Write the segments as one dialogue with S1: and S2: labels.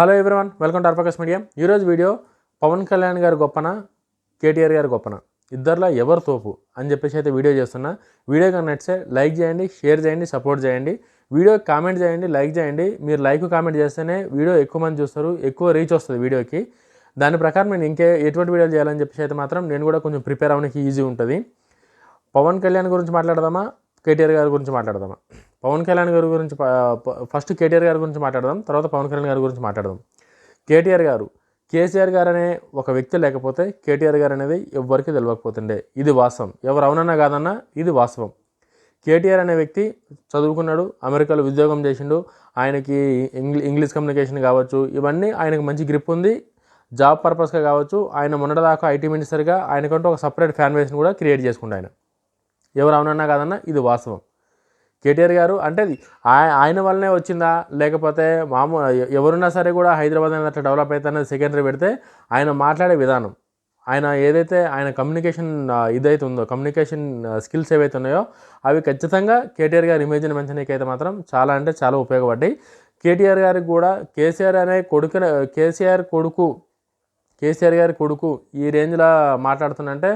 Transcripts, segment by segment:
S1: Hello everyone welcome to అర్పకస్ media ఈరోజు video Pawan Kalyan గారి గొప్పన కేటీఆర్ గారి గొప్పన. ఇద్దరిలో ఎవరు తోపు అని చెప్పేసి అయితే వీడియో చేస్తున్నా. వీడియో కనుక నచ్చితే లైక్ చేయండి షేర్ చేయండి సపోర్ట్ చేయండి. వీడియో కామెంట్ చేయండి లైక్ చేయండి. మీరు లైక్ కామెంట్ చేస్తేనే వీడియో ఎక్కువ మంది చూస్తారు ఎక్కువ రీచ్ వస్తుంది వీడియోకి దాని ప్రకారం నేను ఇంకే ఎటువంటి వీడియోలు చేయాలని చెప్పేసి అయితే మాత్రం నేను కూడా కొంచెం ప్రిపేర్ అవ్వడానికి ఈజీ ఉంటుంది. పవన్ కళ్యాణ్ గురించి మాట్లాడదామా? కేటీఆర్ గారి గురించి మాట్లాడదామా? పవన్ కళ్యాణ్ గారి గురించి ఫస్ట్ కేటీఆర్ గారి గురించి మాట్లాడదాం తర్వాత పవన్ కళ్యాణ్ గారి గురించి మాట్లాడదాం. కేటీఆర్ గారు కేసీఆర్ గారు అనే ఒక వ్యక్తి లేకపోతే కేటీఆర్ గారు అనేది ఎవ్వరికీ తెలియకపోతుండే ఇది వాస్తవం. ఎవరు అవునన్నా కాదన్నా ఇది వాస్తవం. కేటీఆర్ అనే వ్యక్తి చదువుకున్నాడు అమెరికాలో ఉద్యోగం చేసిండు ఆయనకి ఇంగ్లీ ఇంగ్లీష్ కమ్యూనికేషన్ కావచ్చు ఇవన్నీ ఆయనకు మంచి గ్రిప్ ఉంది. జాబ్ పర్పస్గా కావచ్చు ఆయన మొన్నటిదాకా ఐటీ మినిస్టర్గా ఆయనకంటూ ఒక సపరేట్ ఫ్యాన్ బేస్ని కూడా క్రియేట్ చేసుకుంటాడు ఆయన. ఎవరు అవునన్నా కాదన్నా ఇది వాస్తవం. కేటీఆర్ గారు అంటే ఆయన వల్లనే వచ్చిందా? లేకపోతే మామూలు ఎవరున్నా సరే కూడా హైదరాబాద్ అనేది అట్లా డెవలప్ అయితే సెకండరీ పెడితే ఆయన మాట్లాడే విధానం ఆయన ఏదైతే ఆయన కమ్యూనికేషన్ ఇదైతే ఉందో కమ్యూనికేషన్ స్కిల్స్ ఏవైతే ఉన్నాయో అవి ఖచ్చితంగా కేటీఆర్ గారి ఇమేజ్ని పెంచడానికి అయితే మాత్రం చాలా అంటే చాలా ఉపయోగపడ్డాయి. కేటీఆర్ గారికి కూడా కేసీఆర్ అనే కొడుకు కేసీఆర్ కొడుకు కేసీఆర్ గారి కొడుకు ఈ రేంజ్లో మాట్లాడుతుందంటే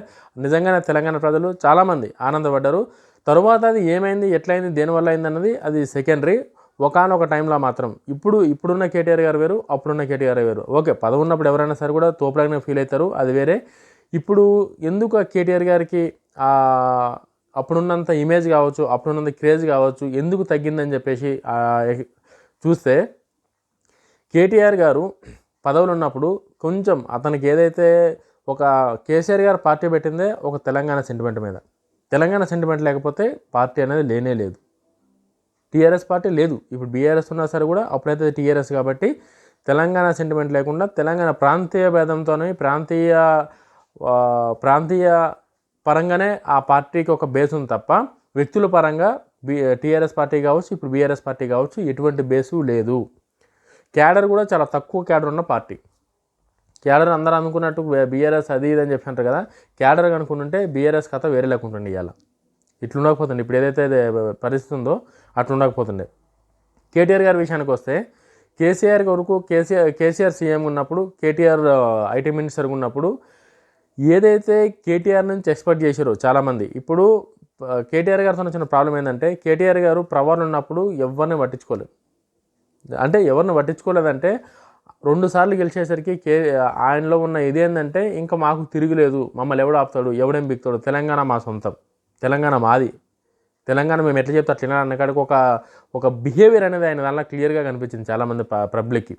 S1: నిజంగానే తెలంగాణ ప్రజలు చాలామంది ఆనందపడ్డారు. తరువాత అది ఏమైంది ఎట్లయింది దేనివల్ల అయింది అన్నది అది సెకండరీ ఒకనొక టైంలో మాత్రం. ఇప్పుడు ఇప్పుడున్న కేటీఆర్ గారు వేరు అప్పుడున్న కేటీఆర్ వేరు. ఓకే పదవి ఉన్నప్పుడు ఎవరైనా సరే కూడా తోపులాగానే ఫీల్ అవుతారు అది వేరే. ఇప్పుడు ఎందుకు కేటీఆర్ గారికి అప్పుడున్నంత ఇమేజ్ కావచ్చు అప్పుడున్నంత క్రేజ్ కావచ్చు ఎందుకు తగ్గిందని చెప్పేసి చూస్తే కేటీఆర్ గారు పదవులు ఉన్నప్పుడు కొంచెం అతనికి ఏదైతే ఒక కేసీఆర్ గారు పార్టీ పెట్టిందే ఒక తెలంగాణ సెంటిమెంట్ మీద. తెలంగాణ సెంటిమెంట్ లేకపోతే పార్టీ అనేది లేనే లేదు. టీఆర్ఎస్ పార్టీ లేదు. ఇప్పుడు బీఆర్ఎస్ ఉన్నా సరే కూడా అప్పుడైతే టీఆర్ఎస్ కాబట్టి తెలంగాణ సెంటిమెంట్ లేకుండా తెలంగాణ ప్రాంతీయ భేదంతోనే ప్రాంతీయ ప్రాంతీయ పరంగానే ఆ పార్టీకి ఒక బేస్ ఉంది తప్ప వ్యక్తుల పరంగా బి టీఆర్ఎస్ పార్టీ కావచ్చు ఇప్పుడు బీఆర్ఎస్ పార్టీ కావచ్చు ఎటువంటి బేసు లేదు. క్యాడర్ కూడా చాలా తక్కువ క్యాడర్ ఉన్న పార్టీ. క్యాడర్ అందరూ అనుకున్నట్టు బీఆర్ఎస్ అది ఇది అని చెప్పి అంటారు కదా క్యాడర్ అనుకుంటుంటే బీఆర్ఎస్ కథ వేరే లేకుంటుండే ఇవాళ ఇట్లా ఉండకపోతుండే. ఇప్పుడు ఏదైతే పరిస్థితి ఉందో అట్లా ఉండకపోతుండే. కేటీఆర్ గారి విషయానికి వస్తే కేసీఆర్ వరకు కేసీఆర్ కేసీఆర్ సీఎం ఉన్నప్పుడు కేటీఆర్ ఐటీ మినిస్టర్ ఉన్నప్పుడు ఏదైతే కేటీఆర్ నుంచి ఎక్స్పెక్ట్ చేశారో చాలామంది ఇప్పుడు కేటీఆర్ గారితో వచ్చిన ప్రాబ్లం ఏంటంటే కేటీఆర్ గారు ప్రవర్ ఉన్నప్పుడు ఎవరిని పట్టించుకోలేదు. అంటే ఎవరిని పట్టించుకోలేదంటే రెండు సార్లు గెలిచేసరికి కే ఆయనలో ఉన్న ఇది ఏంటంటే ఇంకా మాకు తిరుగులేదు. మమ్మల్ని ఎవడు ఆపుతాడు? ఎవడేం బిక్తాడు తెలంగాణ మా సొంతం. తెలంగాణ మాది. తెలంగాణ మేము ఎట్లా చెప్తే అట్లా అన్న కాడికి ఒక ఒక బిహేవియర్ అనేది ఆయన దానిలో క్లియర్గా కనిపించింది చాలామంది ప- పబ్లిక్కి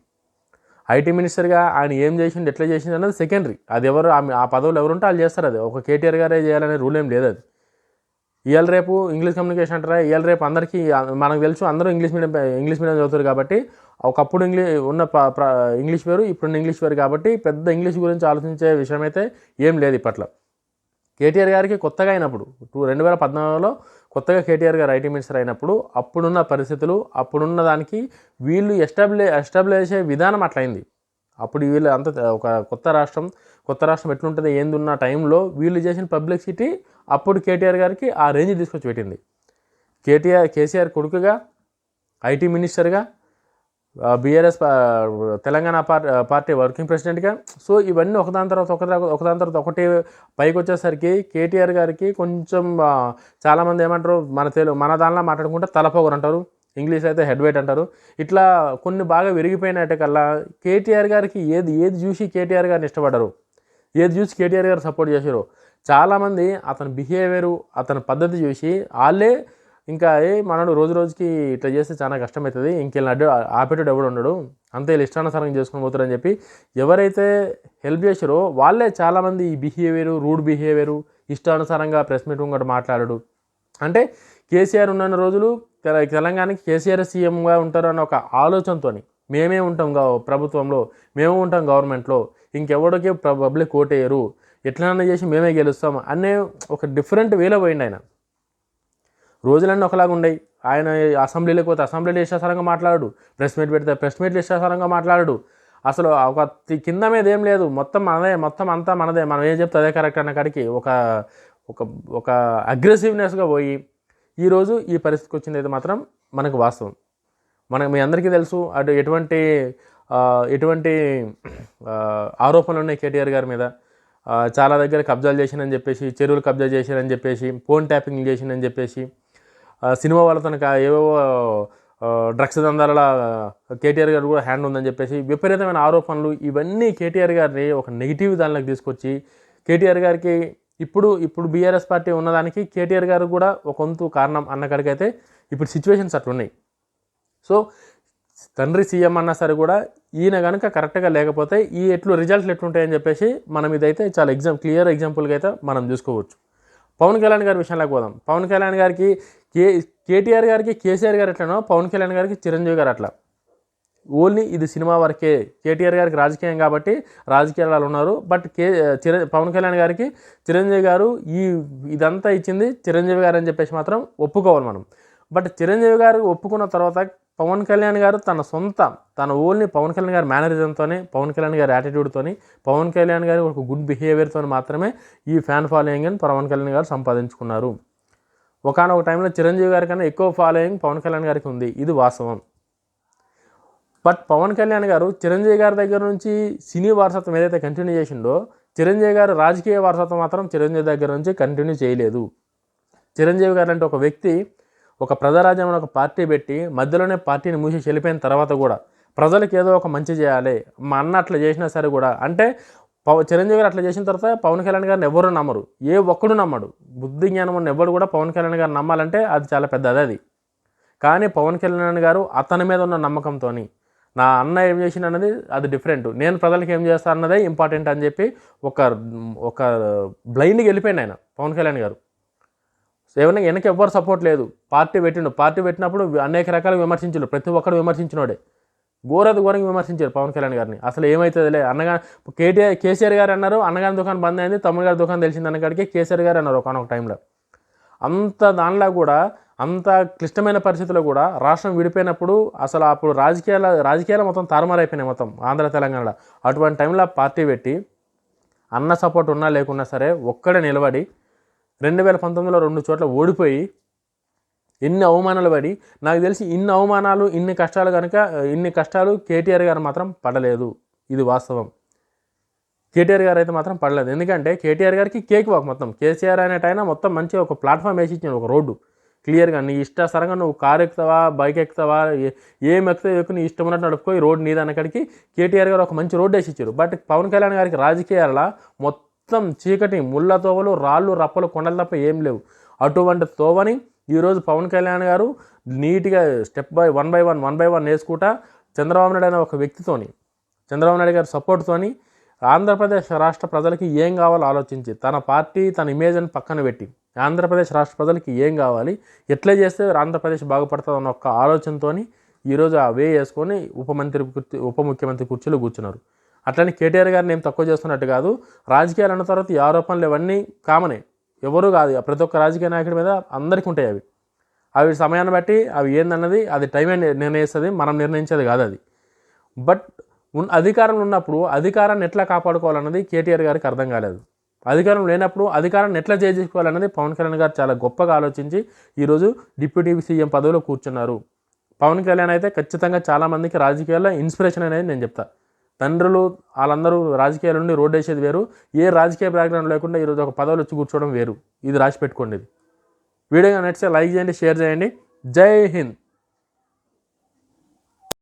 S1: ఐటీ మినిస్టర్గా ఆయన ఏం చేసిండు ఎట్లా చేసిండు అన్నది సెకండరీ అది ఎవరు ఆ పదవులు ఎవరుంటే వాళ్ళు చేస్తారు అది. ఒక కేటీఆర్ గారే చేయాలనే రూల్ ఏం లేదు అది. ఇవాళ రేపు ఇంగ్లీష్ కమ్యూనికేషన్ అంటారా? ఇవాళ రేపు అందరికీ మనకు తెలుసు అందరూ ఇంగ్లీష్ మీడియం ఇంగ్లీష్ మీడియం చదువుతారు కాబట్టి ఒకప్పుడు ఇంగ్లీష్ ఉన్న ఇంగ్లీష్ వేరు ఇప్పుడున్న ఇంగ్లీష్ వేరు కాబట్టి పెద్ద ఇంగ్లీష్ గురించి ఆలోచించే విషయం అయితే ఏం లేదు ఇప్పట్లో. కేటీఆర్ గారికి కొత్తగా అయినప్పుడు టూ రెండు వేల పద్నాలుగులో కొత్తగా కేటీఆర్ గారు ఐటీ మినిస్టర్ అయినప్పుడు అప్పుడున్న పరిస్థితులు అప్పుడున్న దానికి వీళ్ళు ఎస్టాబ్లి ఎస్టాబ్లిష్ చేసే విధానం అట్లయింది. అప్పుడు వీళ్ళు అంత ఒక కొత్త రాష్ట్రం కొత్త రాష్ట్రం ఎట్లుంటుంది ఏంది ఉన్న టైంలో వీళ్ళు చేసిన పబ్లిసిటీ అప్పుడు కేటీఆర్ గారికి ఆ రేంజ్ తీసుకొచ్చి పెట్టింది. కేటీఆర్ కేసీఆర్ కొడుకుగా ఐటీ మినిస్టర్గా BRS Telangana party party working ప్రెసిడెంట్గా. సో ఇవన్నీ ఒకదాని తర్వాత ఒక ఒకదాని తర్వాత ఒకటి పైకి వచ్చేసరికి కేటీఆర్ గారికి కొంచెం చాలామంది ఏమంటారు మన తెలుగు మన దానిలో మాట్లాడుకుంటే తలపోగరు అంటారు ఇంగ్లీష్ అయితే హెడ్ వెయిట్ అంటారు. ఇట్లా కొన్ని బాగా విరిగిపోయినట్టు కల్లా కేటీఆర్ గారికి ఏది ఏది చూసి కేటీఆర్ గారిని ఇష్టపడరు. ఏది చూసి కేటీఆర్ గారు సపోర్ట్ చేశారు చాలామంది అతని బిహేవియరు అతని పద్ధతి చూసి వాళ్ళే ఇంకా ఏ మనడు రోజు రోజుకి ఇట్లా చేస్తే చాలా కష్టమవుతుంది ఇంకెళ్ళి అడ్డు ఆపేటోడు ఎవడు ఉండడు. అంతే వీళ్ళు ఇష్టానుసారంగా చేసుకుని పోతారని చెప్పి ఎవరైతే హెల్ప్ చేశారో వాళ్ళే చాలామంది ఈ బిహేవియరు రూడ్ బిహేవియరు ఇష్టానుసారంగా ప్రెస్ మీట్ ఒకటి మాట్లాడడు. అంటే కేసీఆర్ ఉన్న రోజులు తెలంగాణకి కేసీఆర్ సీఎంగా ఉంటారు అన్న ఒక ఆలోచనతో మేమే ఉంటాం ప్రభుత్వంలో మేమే ఉంటాం గవర్నమెంట్లో ఇంకెవడికి పబ్లిక్ పబ్లిక్ ఓటేయరు ఎట్లనైనా చేసి మేమే గెలుస్తాం అనే ఒక డిఫరెంట్ వేలో పోయింది ఆయన. రోజులన్నీ ఒకలాగా ఉండయి. ఆయన అసెంబ్లీలోకి పోతే అసెంబ్లీలో ఇష్టాసారంగా మాట్లాడు ప్రెస్ మీట్ పెడితే ప్రెస్ మీట్లు ఇష్టాసారంగా మాట్లాడు అసలు ఒక కింద మీద ఏం లేదు. మొత్తం మనదే మొత్తం అంతా మనదే. మనం ఏం చెప్తే అదే కరెక్ట్ అన్న కాడికి ఒక ఒక ఒక అగ్రెసివ్నెస్గా పోయి ఈరోజు ఈ పరిస్థితికి వచ్చింది అయితే మాత్రం మనకు వాస్తవం. మనకు మీ అందరికీ తెలుసు అటు ఎటువంటి ఎటువంటి ఆరోపణలు ఉన్నాయి కేటీఆర్ గారి మీద. చాలా దగ్గర కబ్జాలు చేసిందని చెప్పేసి చెరువులు కబ్జా చేశారని చెప్పేసి ఫోన్ ట్యాపింగ్ చేశానని చెప్పేసి సినిమా సినిమా వాళ్ళతో ఏవేవో డ్రగ్స్ దందాల కేటీఆర్ గారు కూడా హ్యాండ్ ఉందని చెప్పేసి విపరీతమైన ఆరోపణలు ఇవన్నీ కేటీఆర్ గారిని ఒక నెగిటివ్ దానిలోకి తీసుకొచ్చి కేటీఆర్ గారికి ఇప్పుడు ఇప్పుడు బీఆర్ఎస్ పార్టీ ఉన్నదానికి కేటీఆర్ గారు కూడా ఒక వంతు కారణం అన్న కాడికైతే ఇప్పుడు సిచ్యువేషన్స్ అట్లున్నాయి. సో తండ్రి సీఎం అన్నా సరే కూడా ఈయన కనుక కరెక్ట్గా లేకపోతే ఈ ఎట్లు రిజల్ట్స్ ఎట్లుంటాయని చెప్పేసి మనం ఇదైతే చాలా ఎగ్జామ్ క్లియర్ ఎగ్జాంపుల్గా అయితే మనం చూసుకోవచ్చు. పవన్ కళ్యాణ్ గారి విషయంలోకి పోదాం. పవన్ కళ్యాణ్ గారికి కే కేటీఆర్ గారికి కేసీఆర్ గారు ఎట్లనో పవన్ కళ్యాణ్ గారికి చిరంజీవి గారు అట్లా. ఓన్లీ ఇది సినిమా వరకే. కేటీఆర్ గారికి రాజకీయం కాబట్టి రాజకీయాలు ఉన్నారు. బట్ కే చిర పవన్ కళ్యాణ్ గారికి చిరంజీవి గారు ఈ ఇదంతా ఇచ్చింది చిరంజీవి గారు అని చెప్పేసి మాత్రం ఒప్పుకోవాలి మనం. బట్ చిరంజీవి గారు ఒప్పుకున్న తర్వాత పవన్ కళ్యాణ్ గారు తన సొంత తన ఓన్లీ పవన్ కళ్యాణ్ గారి మేనరిజంతోనే పవన్ కళ్యాణ్ గారి యాటిట్యూడ్తోని పవన్ కళ్యాణ్ గారి ఒక గుడ్ బిహేవియర్తో మాత్రమే ఈ ఫ్యాన్ ఫాలోయింగ్ అని పవన్ కళ్యాణ్ గారు సంపాదించుకున్నారు. ఒకనొక టైంలో చిరంజీవి గారి కన్నా ఎక్కువ ఫాలోయింగ్ పవన్ కళ్యాణ్ గారికి ఉంది. ఇది వాస్తవం. బట్ పవన్ కళ్యాణ్ గారు చిరంజీవి గారి దగ్గర నుంచి సినీ వారసత్వం ఏదైతే కంటిన్యూ చేసిండో చిరంజీవి గారు రాజకీయ వారసత్వం మాత్రం చిరంజీవి దగ్గర నుంచి కంటిన్యూ చేయలేదు. చిరంజీవి గారు అంటే ఒక వ్యక్తి ఒక ప్రజారాజ్యం ఒక పార్టీ పెట్టి మధ్యలోనే పార్టీని మూసి వెళ్ళిపోయిన తర్వాత కూడా ప్రజలకు ఏదో ఒక మంచి చేయాలి. మా అన్న అట్లా చేసినా సరే కూడా అంటే పవ చిరంజీవి గారు అట్లా చేసిన తర్వాత పవన్ కళ్యాణ్ గారిని ఎవరు నమ్మరు. ఏ ఒక్కడు నమ్మడు. బుద్ధి జ్ఞానం ఉన్న ఎవరు కూడా పవన్ కళ్యాణ్ గారు నమ్మాలంటే అది చాలా పెద్దది అది. కానీ పవన్ కళ్యాణ్ గారు అతని మీద ఉన్న నమ్మకంతో నా అన్న ఏం చేసిన అన్నది అది డిఫరెంట్ నేను ప్రజలకు ఏం చేస్తా అన్నదే ఇంపార్టెంట్ అని చెప్పి ఒక ఒక బ్లైండ్కి వెళ్ళిపోయింది ఆయన పవన్ కళ్యాణ్ గారు. ఏమన్నా వెనక ఎవ్వరు సపోర్ట్ లేదు. పార్టీ పెట్టిండు. పార్టీ పెట్టినప్పుడు అనేక రకాల విమర్శించారు ప్రతి ఒక్కరు విమర్శించినోడే. ఘోరది ఘోరంగా విమర్శించారు పవన్ కళ్యాణ్ గారిని. అసలు ఏమవుతుందిలే అన్నగా కేటీఆర్ కేసీఆర్ గారు అన్నారు అన్నగారి దుకాణం బంద్ అయింది తమ్ముడు గారి దుకాణం తెలిసింది అన్నగాడికి కేసీఆర్ గారు అన్నారు ఒకనొక టైంలో అంత దానిలో కూడా అంత క్లిష్టమైన పరిస్థితుల్లో కూడా రాష్ట్రం విడిపోయినప్పుడు అసలు అప్పుడు రాజకీయాల రాజకీయాలు మొత్తం తారుమారైపోయినాయి మొత్తం ఆంధ్ర తెలంగాణలో. అటువంటి టైంలో పార్టీ పెట్టి అన్న సపోర్ట్ ఉన్నా లేకున్నా సరే ఒక్కడే నిలబడి రెండు వేల పంతొమ్మిదిలో రెండు చోట్ల ఓడిపోయి ఎన్ని అవమానాలు పడి నాకు తెలిసి ఇన్ని అవమానాలు ఇన్ని కష్టాలు కనుక ఇన్ని కష్టాలు కేటీఆర్ గారు మాత్రం పడలేదు. ఇది వాస్తవం. కేటీఆర్ గారు అయితే మాత్రం పడలేదు. ఎందుకంటే కేటీఆర్ గారికి కేక్ వాక్ మొత్తం. కేసీఆర్ అనేటైనా మొత్తం మంచి ఒక ప్లాట్ఫామ్ వేసి ఇచ్చాడు ఒక రోడ్డు. క్లియర్గా నీ ఇష్టాసరంగా నువ్వు కారు ఎక్కుతావా బైక్ ఎక్కుతావా ఏ- ఏం ఎక్కుతావు ఎక్కువ నీ ఇష్టం ఉన్నట్టు నడుపుకో ఈ రోడ్డు నీదన్నక్కడికి కేటీఆర్ గారు ఒక మంచి రోడ్డు వేసి ఇచ్చారు. బట్ పవన్ కళ్యాణ్ గారికి రాజకీయాల మొత్తం చీకటి ముళ్ళ తోవలు రాళ్ళు రప్పలు కొండలు తప్ప ఏం లేవు. అటువంటి తోవని ఈరోజు పవన్ కళ్యాణ్ గారు నీట్గా step by one by one one by one వేసుకుంటా చంద్రబాబు నాయుడు అనే ఒక వ్యక్తితోని చంద్రబాబు నాయుడు గారి సపోర్ట్తోని ఆంధ్రప్రదేశ్ రాష్ట్ర ప్రజలకి ఏం కావాలో ఆలోచించి తన పార్టీ తన ఇమేజ్ని పక్కన పెట్టి ఆంధ్రప్రదేశ్ రాష్ట్ర ప్రజలకి ఏం కావాలి? ఎట్లా చేస్తే ఆంధ్రప్రదేశ్ బాగుపడుతుంది అన్న ఒక ఆలోచనతో ఈరోజు ఆ వే వేసుకొని ఉప మంత్రి కుర్చీ ఉప ముఖ్యమంత్రి కుర్చీలో కూర్చున్నారు. అట్లనే కేటీఆర్ గారిని ఏం తక్కువ చేస్తున్నట్టు కాదు రాజకీయాలు అన్న తర్వాత ఈ ఆరోపణలు ఇవన్నీ కామనే. ఎవరు కాదు ప్రతి ఒక్క రాజకీయ నాయకుడి మీద అందరికీ ఉంటాయి అవి. అవి సమయాన్ని బట్టి అవి ఏందన్నది అది టైమే నిర్ణయిస్తుంది మనం నిర్ణయించేది కాదు అది. బట్ ఉన్ అధికారంలో ఉన్నప్పుడు అధికారాన్ని ఎట్లా కాపాడుకోవాలన్నది కేటీఆర్ గారికి అర్థం కాలేదు. అధికారం లేనప్పుడు అధికారాన్ని ఎట్లా చేసుకోవాలన్నది పవన్ కళ్యాణ్ గారు చాలా గొప్పగా ఆలోచించి ఈరోజు డిప్యూటీ సీఎం పదవిలో కూర్చున్నారు. పవన్ కళ్యాణ్ అయితే ఖచ్చితంగా చాలామందికి రాజకీయాల్లో ఇన్స్పిరేషన్ అనేది నేను చెప్తా. తండ్రులు వాళ్ళందరూ రాజకీయాల నుండి రోడ్డు వేసేది వేరు. ఏ రాజకీయ బ్యాక్గ్రౌండ్ లేకుండా ఈరోజు ఒక పదవులు వచ్చి కూర్చోవడం వేరు. ఇది రాసి పెట్టుకోండి ఇది. వీడియో నచ్చితే లైక్ చేయండి షేర్ చేయండి. జై హింద్.